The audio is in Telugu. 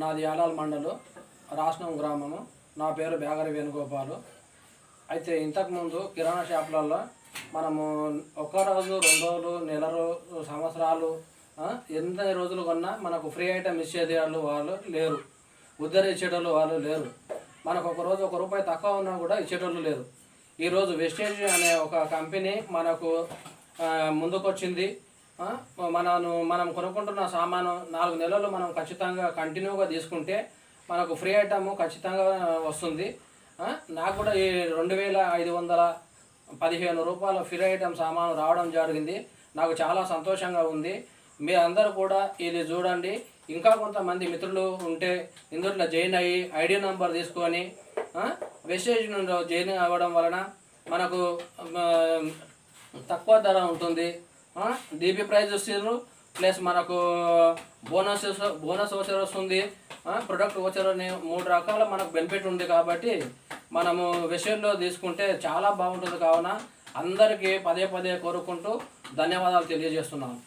నాది యాలాల్ మండలం రాష్ట్రం గ్రామము. నా పేరు బేగరి వేణుగోపాలు. అయితే ఇంతకుముందు కిరాణా షాపులలో మనము ఒక రోజు రెండు రోజులు నెల రోజు సంవత్సరాలు ఎంత ఎన్ని రోజులు కొన్నా మనకు ఫ్రీ ఐటమ్ ఇచ్చేది వాళ్ళు వాళ్ళు లేరు ఉద్ధరించేటోళ్ళు వాళ్ళు లేరు. మనకు ఒక రోజు ఒక రూపాయి తక్కువ ఉన్నా కూడా ఇచ్చేటోళ్ళు లేరు. ఈరోజు వెస్టేజ్ అనే ఒక కంపెనీ మనకు ముందుకొచ్చింది. మనను మనం కొనుక్కుంటున్న సామాను నాలుగు నెలలు మనం ఖచ్చితంగా కంటిన్యూగా తీసుకుంటే మనకు ఫ్రీ ఐటమ్ ఖచ్చితంగా వస్తుంది. నాకు కూడా ఈ రెండు వేల ఐదు వందల పదిహేను రూపాయల ఫ్రీ ఐటమ్ సామాను రావడం జరిగింది. నాకు చాలా సంతోషంగా ఉంది. మీరందరూ కూడా ఇది చూడండి. ఇంకా కొంతమంది మిత్రులు ఉంటే ఇందులో జాయిన్ అయ్యి ఐడి నంబర్ తీసుకొని మెసేజ్ నుండి జాయిన్ అవ్వడం వలన మనకు తక్కువ ధర ఉంటుంది. డీపీ ప్రైజ్ వస్తారు ప్లస్ మనకు బోనస్ బోనస్ వచ్చర్ వస్తుంది. ప్రొడక్ట్ వచ్చర్ అని మూడు రకాల మనకు బెనిఫిట్ ఉంది కాబట్టి మనము విషయంలో తీసుకుంటే చాలా బాగుంటుంది కావున అందరికీ పదే పదే కోరుకుంటూ ధన్యవాదాలు తెలియజేస్తున్నాను.